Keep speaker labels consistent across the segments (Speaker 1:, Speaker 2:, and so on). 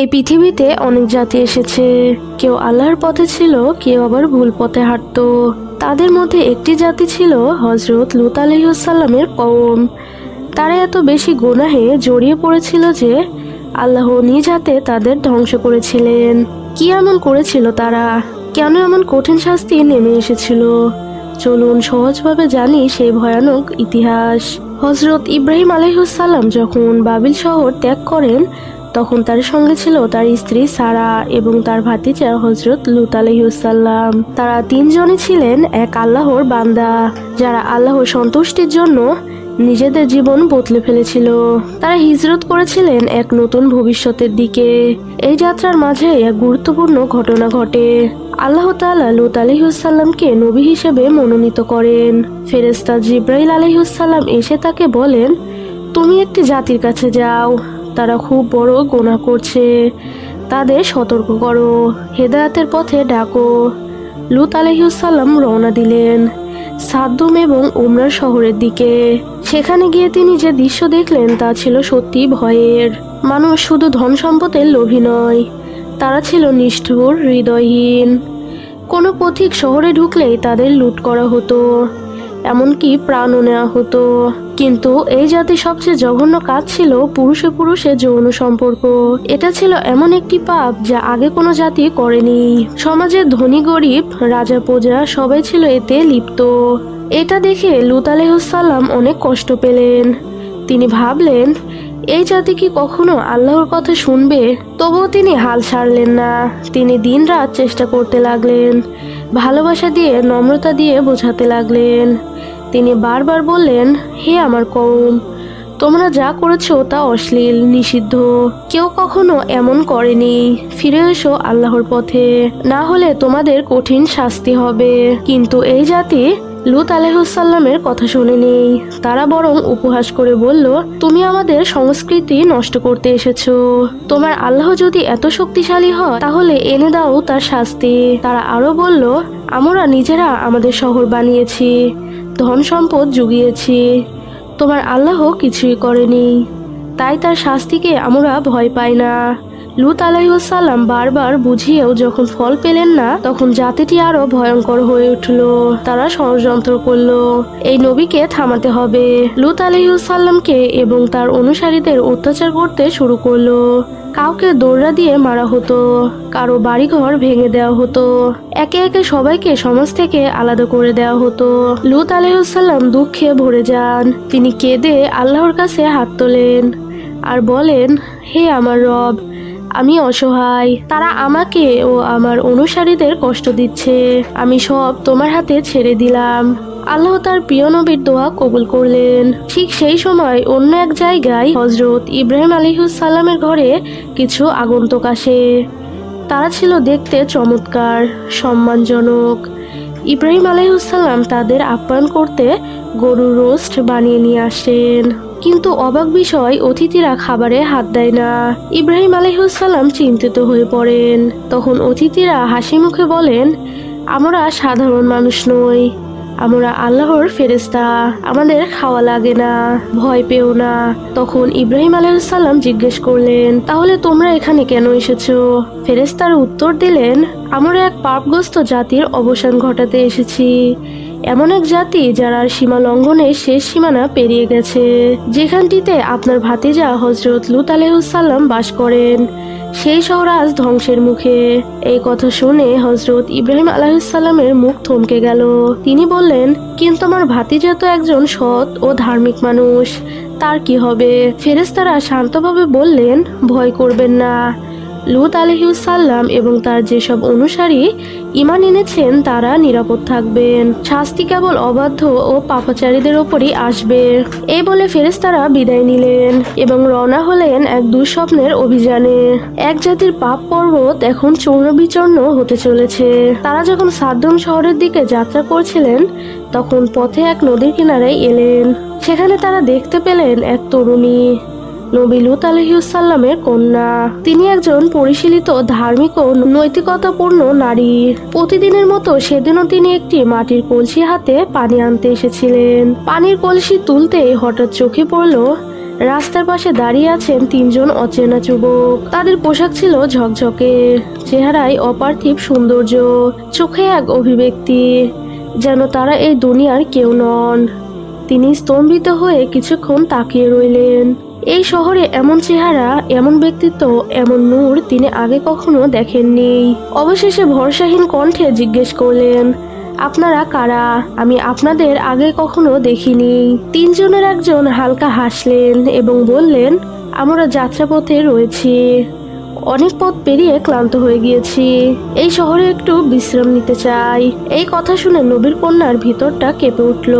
Speaker 1: এই পৃথিবীতে অনেক জাতি এসেছে। কেউ আল্লাহর পথে ছিল, কেউ আবার ভুল পথে হাঁটতো। তাদের মধ্যে একটি জাতি ছিল হজরত লুত আলহিউসাল্লামের কম তারা এত বেশি গোনাহে জড়িয়ে পড়েছিল যে আল্লাহ নিজ হাতে তাদের ধ্বংস করেছিলেন। কি এমন করেছিল তারা? কেন এমন কঠিন শাস্তি নেমে এসেছিল? চলুন সহজভাবে জানি সেই ভয়ানক ইতিহাস। হজরত ইব্রাহিম আলহিউসাল্লাম যখন বাবিল শহর ত্যাগ করেন তখন তার সঙ্গে ছিল তার স্ত্রী সারা এবং তার ভাতিজা হজরত লুত আলহিউসাল্লাম তারা তিনজনই ছিলেন এক আল্লাহর বান্দা, যারা আল্লাহর সন্তুষ্টির জন্য নিজেদের জীবন বদলে ফেলেছিল। তারা হিজরত করেছিলেন এক নতুন ভবিষ্যতের দিকে। এই যাত্রার মাঝে এক গুরুত্বপূর্ণ ঘটনা ঘটে। আল্লাহ তালা লুত আলহিউসাল্লামকে নবী হিসেবে মনোনীত করেন। ফেরেস্তা জিব্রাইল আলহিউসাল্লাম এসে তাকে বলেন, তুমি একটি জাতির কাছে যাও। তারা খুব বড় গোনা করছে। তাদের সতর্ক করো। হেদায়াতের পথে ডাকো। লুত আলহিউসাল্লাম রওনা দিলেন সাদ্দুম এবং উমরার শহরের দিকে। সেখানে গিয়ে তিনি যে দৃশ্য দেখলেন তা ছিল সত্যি ভয়ের। মানুষ শুধু ধন সম্পদের লোভী নয়, তারা ছিল নিষ্ঠুর, হৃদয়হীন। কোনো পথিক শহরে ঢুকলেই তাদের লুট করা হতো, এমনকি প্রাণও নেওয়া হতো। কিন্তু এই জাতির সবচেয়ে জঘন্য কাজ ছিল পুরুষে পুরুষে যৌন সম্পর্ক। এটা ছিল এমন একটি পাপ যা আগে কোনো জাতি করেনি। সমাজের ধনী গরিব, রাজা প্রজা সবাই ছিল এতে লিপ্ত। এটা দেখে লুত অনেক কষ্ট পেলেন। তিনি ভাবলেন, এই জাতি কি কখনো আল্লাহর কথা শুনবে? তবুও তিনি হাল ছাড়লেন না। তিনি দিনরাত চেষ্টা করতে লাগলেন। ভালোবাসা দিয়ে, নম্রতা দিয়ে বোঝাতে লাগলেন। তিনি বারবার বললেন, হে আমার কম তোমরা যা করেছ তা অশ্লীল, নিষিদ্ধ। কেউ কখনো এমন করেনি। ফিরে এসো আল্লাহর পথে। না হলে তোমাদের কঠিন শাস্তি হবে। কিন্তু এই জাতি লুত আলহামের কথা শুনেনি। তারা বরং উপহাস করে বলল, তুমি আমাদের সংস্কৃতি নষ্ট করতে এসেছ। তোমার আল্লাহ যদি এত শক্তিশালী হয়, তাহলে এনে দাও তার শাস্তি। তারা আরও বলল, আমরা নিজেরা আমাদের শহর বানিয়েছি। ধন সম্পদ জুগিয়েছি। তোমার আল্লাহ কিছুই করেনি। তাই তার শাস্তিকে আমরা ভয় পাই না। লুত আলাইসাল্লাম বারবার বুঝিয়েও যখন ফল পেলেন না, তখন জাতিটি আরও ভয়ঙ্কর হয়ে উঠল। তারা ষড়যন্ত্র করল। এই নবীকে থামাতে হবে। লুত আলাইসাল্লামকে এবং তার অনুসারীদের অত্যাচার করতে শুরু করল। কাউকে দৌড়া দিয়ে মারা হতো। কারও বাড়িঘর ভেঙে দেওয়া হতো। একে একে সবাইকে সমাজ থেকে আলাদা করে দেওয়া হতো। লুত আলাইসাল্লাম দুঃখে ভরে যান। তিনি কেঁদে আল্লাহর কাছে হাত তোলেন আর বলেন, হে আমার রব আমি অসহায়। তারা আমাকে ও আমার অনুসারীদের কষ্ট দিচ্ছে। আমি সব তোমার হাতে ছেড়ে দিলাম। আল্লাহ তার প্রিয় নবীর দোয়া কবুল করলেন। ঠিক সেই সময় অন্য এক জায়গায় হজরত ইব্রাহিম আলিহুসাল্লামের ঘরে কিছু আগন্তুক আসে। তারা ছিল দেখতে চমৎকার, সম্মানজনক। ইব্রাহিম আলাইসাল্লাম তাদের আপ্যায়ন করতে গরুর রোস্ট বানিয়ে নিয়ে আসেন। কিন্তু অবাক বিষয়, অতিথিরা খাবারে হাত দেয় না। ইব্রাহিম আলহিউসাল্লাম চিন্তিত হয়ে পড়েন। তখন অতিথিরা হাসি মুখে বলেন, আমরা সাধারণ মানুষ নই। আমরা আল্লাহর ফেরেস্তা আমাদের খাওয়া লাগে না, ভয় পেও না। তখন ইব্রাহিম আলাইসাল্লাম জিজ্ঞেস করলেন, তাহলে তোমরা এখানে কেন এসেছ? ফেরেস্তার উত্তর দিলেন, আমরা এক পাপগ্রস্ত জাতির অবসান ঘটাতে এসেছি। এমন এক জাতি যারা সীমা লঙ্ঘনের শেষ সীমানা পেরিয়ে গেছে। যেখানটিতে আপনার ভাতিজা হজরত লুত আলহুসাল্লাম বাস করেন। সেই শহর ধ্বংসের মুখে। এই কথা শুনে হজরত ইব্রাহিম আলাহিসাল্লামের মুখ থমকে গেল। তিনি বললেন, কিন্তু আমার ভাতিজা তো একজন সৎ ও ধার্মিক মানুষ। তার কি হবে? ফেরেস্তারা শান্তভাবে বললেন, ভয় করবেন না। লুত আলহিউসাল্লাম এবং তার যেসব অনুসারী ইমান এনেছেন, তারা নিরাপদ থাকবেন। শাস্তি কেবল অবাধ্য ও পাপাচারীদের ওপরই আসবে। এই বলে ফেরেস্তারা বিদায় নিলেন এবং রওনা হলেন এক দুঃস্বপ্নের অভিযানে। এক জাতির পাপ পর্বত এখন চূর্ণ বিচূর্ণ হতে চলেছে। তারা যখন সাদ্দম শহরের দিকে যাত্রা করছিলেন, তখন পথে এক নদীর কিনারায় এলেন। সেখানে তারা দেখতে পেলেন এক তরুণী। নবী লুত আলহিউসাল্লামের কন্যা। তিনি একজন পরিশীলিত ধার্মিক ও নৈতিকতাপূর্ণ নারী। প্রতিদিনের মতো সেদিনও তিনি একটি মাটির কলসি হাতে পানি আনতে এসেছিলেন। পানির কলসি তুলতেই হঠাৎ চোখে পড়ল, রাস্তার পাশে দাঁড়িয়ে আছেন তিনজন অচেনা যুবক। তাদের পোশাক ছিল ঝকঝকে, চেহারায় অপার্থিব সৌন্দর্য, চোখে এক অভিব্যক্তি, যেন তারা এই দুনিয়ার কেউ নন। তিনি স্তম্ভিত হয়ে কিছুক্ষণ তাকিয়ে রইলেন। এই শহরে এমন চেহারা, এমন ব্যক্তিত্ব, এমন নূর তিনি আগে কখনো দেখেননি। অবশেষে ভরসাহীন কণ্ঠে জিজ্ঞেস করলেন, আপনারা কারা? আমি আপনাদের আগে কখনো দেখিনি। তিনজনের একজন হালকা হাসলেন এবং বললেন, আমরা যাত্রাপথে রয়েছি। অনেক পথ পেরিয়ে ক্লান্ত হয়ে গিয়েছি। এই শহরে একটু বিশ্রাম নিতে চাই। এই কথা শুনে নবীর কন্যার ভিতরটা কেঁপে উঠল।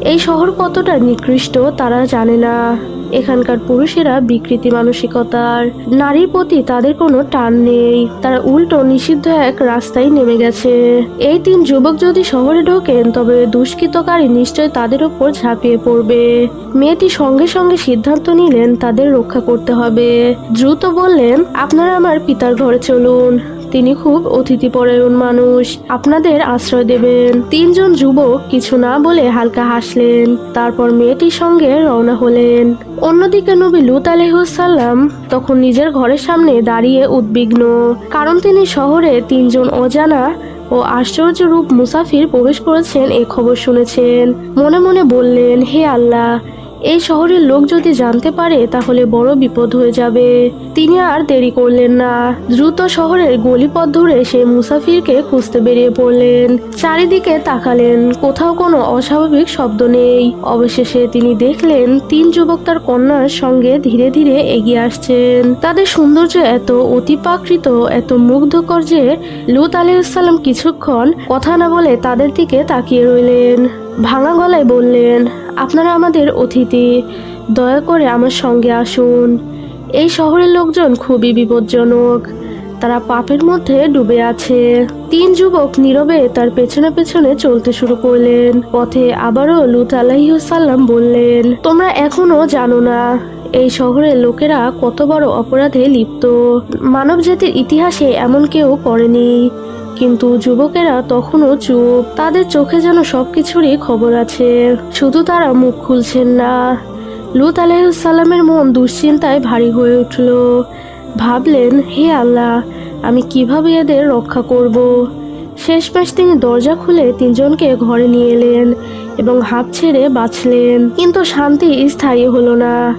Speaker 1: এই শহর কতটা নিকৃষ্ট তারা জানে না। এখানকার পুরুষেরা বিকৃতি মানসিকতার নারীর প্রতি তাদের কোনো টান নেই। তারা উল্টো নিষিদ্ধ এক রাস্তায় নেমে গেছে। এই তিন যুবক যদি শহরে ঢোকেন, তবে দুষ্কৃতকারী নিশ্চয় তাদের উপর ঝাঁপিয়ে পড়বে। মেয়েটি সঙ্গে সঙ্গে সিদ্ধান্ত নিলেন তাদের রক্ষা করতে হবে। দ্রুত বললেন, আপনারা আমার পিতার ঘরে চলুন। তিনি খুব অতিথিপরায়ণ মানুষ। আপনাদের আশ্রয় দেবেন। তিনজন যুবক কিছু না বলে হালকা হাসলেন। তারপর মেয়েটির সঙ্গে রওনা হলেন। অন্যদিকে নবী লুত আলহিসাল্লাম তখন নিজের ঘরের সামনে দাঁড়িয়ে উদ্বিগ্ন। কারণ তিনি শহরে তিনজন অজানা ও আশ্চর্য রূপ মুসাফির প্রবেশ করেছেন এই খবর শুনেছেন। মনে মনে বললেন, হে আল্লাহ এই শহরের লোক যদি জানতে পারে, তাহলে বড় বিপদ হয়ে যাবে। তিনি আর দেরি করলেন না। দ্রুত শহরের গলিপথ ধরে সেই মুসাফিরকে খুঁজতে বেরিয়ে পড়লেন। চারিদিকে তাকালেন, কোথাও কোনো অস্বাভাবিক শব্দ নেই। অবশেষে তিনি দেখলেন, তিন যুবক তার কন্যার সঙ্গে ধীরে ধীরে এগিয়ে আসছেন। তাদের সৌন্দর্য এত অতিপ্রাকৃত এত মুগ্ধকর যে লুত আলাইসাল্লাম কিছুক্ষণ কথা না বলে তাদের দিকে তাকিয়ে রইলেন। ভাঙা গলায় বললেন আপনারা আমাদের অতিথি, দয়া করে আমার সঙ্গে আসুন। এই শহরের লোকজন খুবই বিপজ্জনক। তারা পাপের মধ্যে ডুবে আছে। তিন যুবক নীরবে তার পেছনে পেছনে চলতে শুরু করলেন। পথে আবারও লুত আলাহিসাল্লাম বললেন, তোমরা এখনও জানো না, এই শহরের লোকেরা কত বড় অপরাধে লিপ্ত। মানব জাতির ইতিহাসে এমন কেউ করেনি। কিন্তু যুবকেরা তখনও চুপ। তাদের চোখে যেন সবকিছুরই খবর আছে। শুধু তারা মুখ খুলছেন না। লুত আলাইসাল্লামের মন দুশ্চিন্তায় ভারী হয়ে উঠল। ভাবলেন, হে আল্লাহ, আমি কীভাবে এদের রক্ষা করব? শেষমেশ তিনি দরজা খুলে তিনজনকে ঘরে নিয়ে এলেন এবং হাত ছেড়ে বাঁচলেন। কিন্তু শান্তি স্থায়ী হলো না।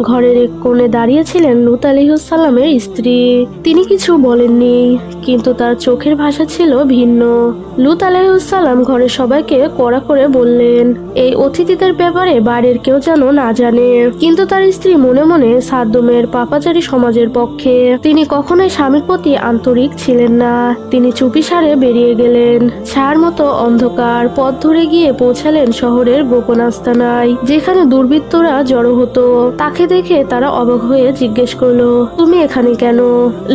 Speaker 1: ঘরের এক কোণে দাঁড়িয়েছিলেন লুত আলিহাসাল্লামের স্ত্রী। তিনি কিছু বলেননি, কিন্তু তার চোখের ভাষা ছিল ভিন্ন। লুত আলাইসাল্লাম ঘরের সবাইকে কড়া করে বললেন, এই অতিথিদের ব্যাপারে বাড়ির কেউ যেন না জানে। কিন্তু তার স্ত্রী মনে মনে সাদ্দমের পাপাচারী সমাজের পক্ষে। তিনি কখনোই স্বামীর প্রতি আন্তরিক ছিলেন না। তিনি চুপিসারে বেরিয়ে গেলেন। ছাড় মতো অন্ধকার পথ ধরে গিয়ে পৌঁছালেন শহরের গোপন আস্তানায় যেখানে দুর্বৃত্তরা জড়ো হতো। তাকে দেখে তারা অবাক হয়ে জিজ্ঞেস করল, তুমি এখানে কেন?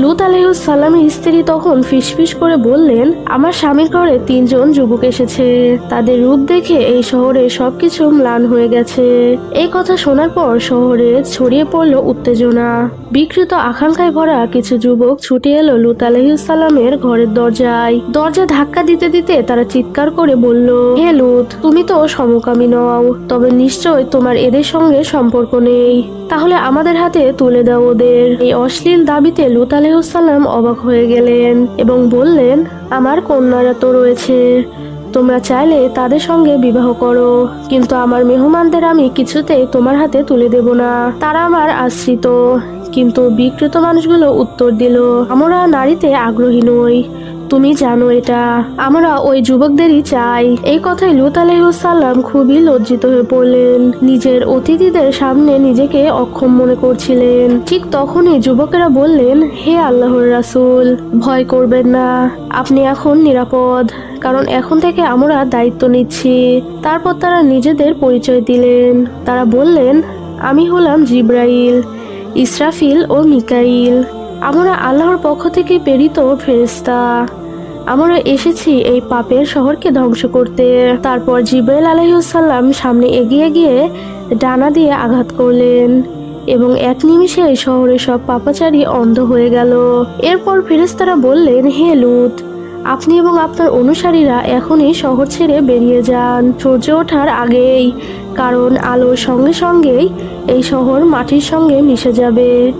Speaker 1: লুত আলাইসাল্লামের স্ত্রী তখন ফিসফিস করে বললেন, আমার স্বামীর ঘরে তিনজন যুবক এসেছে। তাদের রূপ দেখে এই শহরে সবকিছু ম্লান হয়ে গেছে। এই কথা শোনার পর শহরে ছড়িয়ে পড়ল উত্তেজনা। বিকৃত আকাঙ্ক্ষায় ভরা কিছু যুবক ছুটে এলো লুত আলহিসাল্লামের ঘরের দরজায়। দরজা ধাক্কা দিতে দিতে তারা চিৎকার করে বলল, হে লুত, তুমি তো সমকামী নও, তবে নিশ্চয় তোমার এদের সঙ্গে সম্পর্ক নেই। তাহলে আমাদের হাতে তুলে দাও ওদের। এই অশ্লীল দাবিতে লুত আলহাম অবাক হয়ে গেলেন এবং বললেন, আমার কন্যারা তো রয়েছে। তোমরা চাইলে তাদের সঙ্গে বিবাহ করো। কিন্তু আমার মেহমানদের আমি কিছুতেই তোমার হাতে তুলে দেব না। তারা আমার আশ্রিত। কিন্তু বিকৃত মানুষগুলো উত্তর দিল, আমরা নারীতে আগ্রহী নই। তুমি জানো এটা। আমরা ওই যুবকদেরই চাই। এই কথায় লুত আলাইসাল্লাম খুবই লজ্জিত হয়ে পড়লেন। নিজের অতিথিদের সামনে নিজেকে অক্ষম মনে করছিলেন। ঠিক তখনই যুবকেরা বললেন, হে আল্লাহর রাসূল, ভয় করবেন না। আপনি এখন নিরাপদ, কারণ এখন থেকে আমরা দায়িত্ব নিচ্ছি। তারপর তারা নিজেদের পরিচয় দিলেন। তারা বললেন, আমি হলাম জিব্রাইল। ইসরাফিল ও মিকাইল। আমরা আল্লাহর পক্ষ থেকে প্রেরিত ফেরেস্তা আমরা এসেছি এই পাপের শহরকে ধ্বংস করতে। তারপর জিব্রাইল আলহিউসাল্লাম সামনে এগিয়ে গিয়ে ডানা দিয়ে আঘাত করলেন এবং এক নিমিষে এই শহরের সব পাপাচারী অন্ধ হয়ে গেল। এরপর ফেরেস্তারা বললেন, হে লুত, আপনি এবং আপনার অনুসারীরা এখনই শহর ছেড়ে বেরিয়ে যান। সূর্য ওঠার আগেই কারণ আলোর সঙ্গে সঙ্গেই এই শহর মাটির সঙ্গে মিশে যাবে।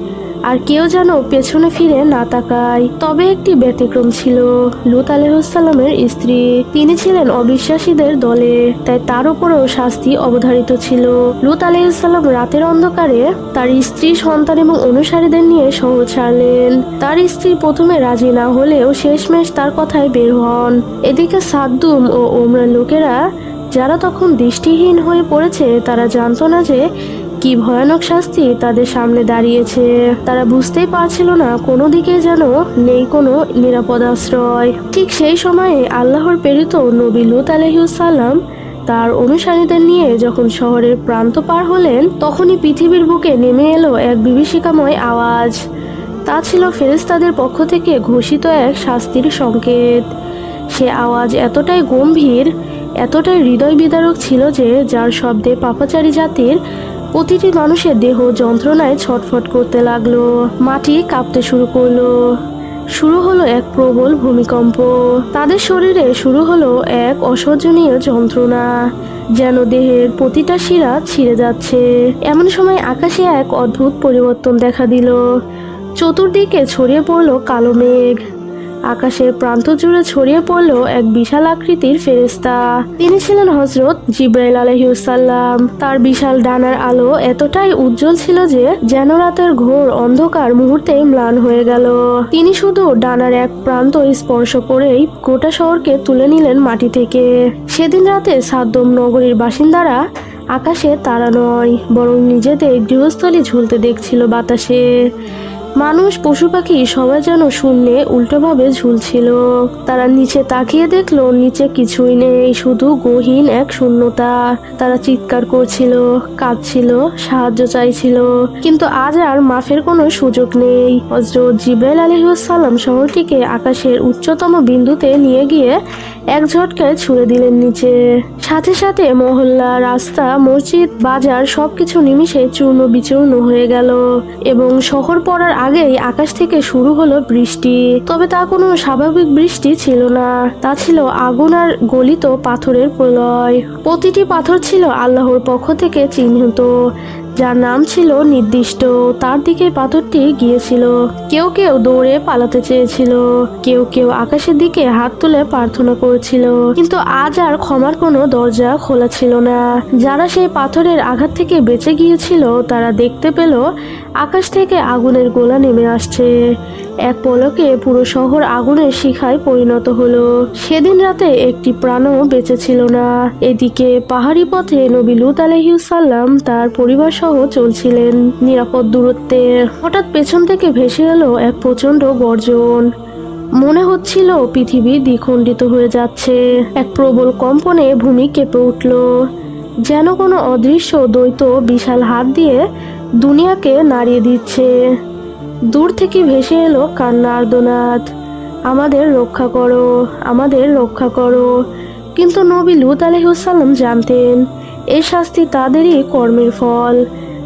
Speaker 1: আর কেউ যেন পেছনে ফিরে না তাকায়। তবে একটি ব্যতিক্রম ছিল। লুত আলহামের স্ত্রী। তিনি ছিলেন অবিশ্বাসীদের দলে, তাই তার উপরেও শাস্তি অবধারিত ছিল। লুত আলহাম রাতের অন্ধকারে তার স্ত্রী, সন্তান এবং অনুসারীদের নিয়ে শহর ছাড়লেন। তার স্ত্রী প্রথমে রাজি না হলেও শেষমেশ তার কথায় বের হন। এদিকে সাদ্দুম ও ওমরার লোকেরা যারা তখন দৃষ্টিহীন হয়ে পড়েছে, তারা জানতো না যে কি ভয়ানক শাস্তি তাদের সামনে দাঁড়িয়েছে। তারা বুঝতেই পারছিল না কোনো দিকে যেন নেই কোনো নিরাপদ আশ্রয়। ঠিক সেই সময়ে আল্লাহর প্রেরিত নবী লুত আলহিউসাল্লাম তার অনুসারীদের নিয়ে যখন শহরের প্রান্ত পার হলেন, তখনই পৃথিবীর বুকে নেমে এলো এক বিভীষিকাময় আওয়াজ। তা ছিল ফেরেস্তাদের পক্ষ থেকে ঘোষিত এক শাস্তির সংকেত। সে আওয়াজ এতটাই গম্ভীর এতটাই হৃদয় বিদারক ছিল যে যার শব্দে পাপাচারী জাতির প্রতিটি মানুষের দেহ যন্ত্রণায় ছটফট করতে লাগল, মাটি কাঁপতে শুরু করল। শুরু হলো এক প্রবল ভূমিকম্প। তাদের শরীরে শুরু হলো এক অসহ্যনীয় যন্ত্রণা, যেন দেহের প্রতিটা শিরা ছিঁড়ে যাচ্ছে। এমন সময় আকাশে এক অদ্ভুত পরিবর্তন দেখা দিল। চতুর্দিকে ছড়িয়ে পড়ল কালো মেঘ। আকাশের প্রান্ত জুড়ে ছড়িয়ে পড়ল এক বিশাল আকৃতির ফেরেস্তা তিনি ছিলেন হজরত জিব্রাইল আলহিউসাল্লাম তার বিশাল ডানার আলো এতটাই উজ্জ্বল ছিল যে যেন রাতের ঘোর অন্ধকার মুহূর্তেই ম্লান হয়ে গেল। তিনি শুধু ডানার এক প্রান্ত স্পর্শ করেই গোটা শহরকে তুলে নিলেন মাটি থেকে। সেদিন রাতে সাদ্দম নগরীর বাসিন্দারা আকাশে তারা নয়, বরং নিজেদের গৃহস্থলী ঝুলতে দেখছিল বাতাসে। মানুষ, পশু পাখি সবাই যেন শূন্যে উল্টোভাবে ঝুলছিল। তারা নিচে তাকিয়ে দেখল, নিচে কিছুই নেই, শুধু গহীন এক শূন্যতা। তারা চিৎকার করছিল, কাঁদছিল, সাহায্য চাইছিল, কিন্তু আজ আর মাফের কোনো সুযোগ নেই। হজরত জিব্রাইল আলহিউসাল্লাম শহরটিকে আকাশের উচ্চতম বিন্দুতে নিয়ে গিয়ে এক ঝটকায় ছুড়ে দিলেন নিচে। সাথে সাথে মহল্লা, রাস্তা, মসজিদ, বাজার সবকিছু নিমিষে চূর্ণ বিচূর্ণ হয়ে গেল এবং শহর পড়ার আগেই আকাশ থেকে শুরু হলো বৃষ্টি। তবে তা কোনো স্বাভাবিক বৃষ্টি ছিল না। তা ছিল আগুন আর গলিত পাথরের প্রলয়। প্রতিটি পাথর ছিল আল্লাহর পক্ষ থেকে চিহ্নিত। যার নাম ছিল নির্দিষ্ট, তার দিকে পাথরটি গিয়েছিল। কেউ কেউ দৌড়ে পালাতে চেয়েছিল, কেউ কেউ আকাশের দিকে হাত তুলে প্রার্থনা করেছিল, কিন্তু আজ আর ক্ষমার কোনো দরজা খোলা ছিল না। যারা সেই পাথরের আঘাত থেকে বেঁচে গিয়েছিল, তারা দেখতে পেল আকাশ থেকে আগুনের গোলা নেমে আসছে। এক পলকে পুরো শহর আগুনের শিখায় পরিণত হলো। সেদিন রাতে একটি প্রাণও বেঁচে ছিল না। এদিকে পাহাড়ি পথে নবী লুত আলহিউসাল্লাম তার পরিবার সহ চলছিলেন। নিরাপদ দূরত্বে হঠাৎ পেছন থেকে ভেসে এলো এক প্রচণ্ড গর্জন। মনে হচ্ছিল পৃথিবী দ্বিখণ্ডিত হয়ে যাচ্ছে। এক প্রবল কম্পনে ভূমি কেঁপে উঠল। যেন কোনো অদৃশ্য দ্বৈত বিশাল হাত দিয়ে দুনিয়াকে নাড়িয়ে দিচ্ছে। দূর থেকে ভেসে এলো কান্না আর্দনাদ। আমাদের রক্ষা করো, আমাদের রক্ষা করো কিন্তু নবী লুত আলহিউসাল্লাম জানতেন এই শাস্তি তাদেরই কর্মের ফল।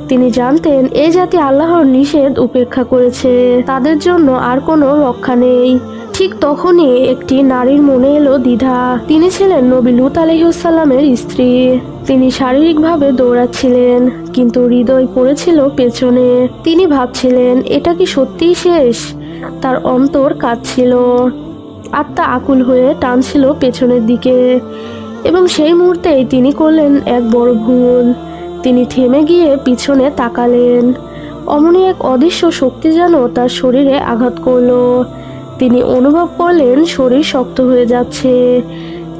Speaker 1: তিনি জানতেন, এ জাতি আল্লাহর নিষেধ উপেক্ষা করেছে, তাদের জন্য আর কোনো রক্ষা নেই। ঠিক তখনই একটি নারীর মনে এলো দ্বিধা। তিনি ছিলেন নবী লুত আলহিউসাল্লামের স্ত্রী। তিনি শারীরিকভাবে দৌড়াচ্ছিলেন, কিন্তু হৃদয় পড়েছিল পেছনে। তিনি ভাবছিলেন, এটা কি সত্যিই শেষ? তার অন্তর কাঁদছিল। আত্মা আকুল হয়ে টানছিল পেছনের দিকে। এবং সেই মুহূর্তেই তিনি করলেন এক বড় ভুল। তিনি থেমে গিয়ে পিছনে তাকালেন। অমনি এক অদৃশ্য শক্তি যেন তার শরীরে আঘাত করল। তিনি অনুভব করলেন শরীর শক্ত হয়ে যাচ্ছে।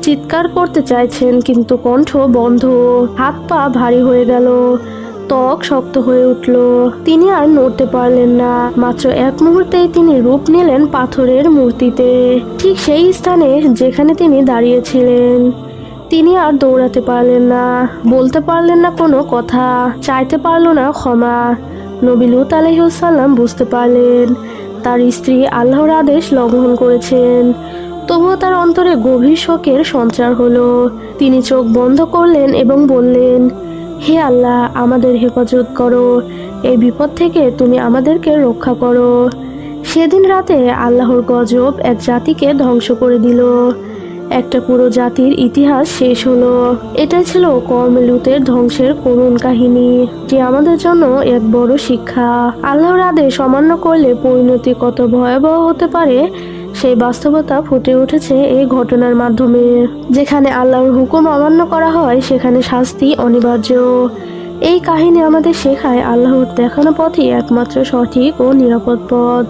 Speaker 1: চিৎকার করতে চাইছেন, কিন্তু কণ্ঠ বন্ধ। হাত পা ভারী হয়ে গেল। ত্বক শক্ত হয়ে উঠল। তিনি আর নড়তে পারলেন না। মাত্র এক মুহূর্তেই তিনি রূপ নিলেন পাথরের মূর্তিতে। ঠিক সেই স্থানে যেখানে তিনি দাঁড়িয়েছিলেন। তিনি আর দৌড়াতে পারলেন না। বলতে পারলেন না কোনো কথা। চাইতে পারল না ক্ষমা। নবী লুত আলহিউসাল্লাম বুঝতে পারলেন, তার স্ত্রী আল্লাহর আদেশ লঙ্ঘন করেছেন। তবুও তার অন্তরে গভীর শোকের সঞ্চার হলো। তিনি চোখ বন্ধ করলেন এবং বললেন হে আল্লাহ, আমাদের হেফাজত করো। এই বিপদ থেকে তুমি আমাদেরকে রক্ষা করো। সেদিন রাতে আল্লাহর গজব এক জাতিকে ধ্বংস করে দিল। একটা পুরো জাতির ইতিহাস শেষ হলো। এটা ছিল কওমে লুতের ধ্বংসের করুণ কাহিনী, যে আমাদের জন্য এক বড় শিক্ষা। আল্লাহর আদেশ অমান্য করলে পরিণতি কত ভয়াবহ হতে পারে সেই বাস্তবতা ফুটে উঠেছে এই ঘটনার মাধ্যমে। যেখানে আল্লাহর হুকুম অমান্য করা হয়, সেখানে শাস্তি অনিবার্য। এই কাহিনী আমাদের শেখায় আল্লাহর দেখানো পথই একমাত্র সঠিক ও নিরাপদ পথ।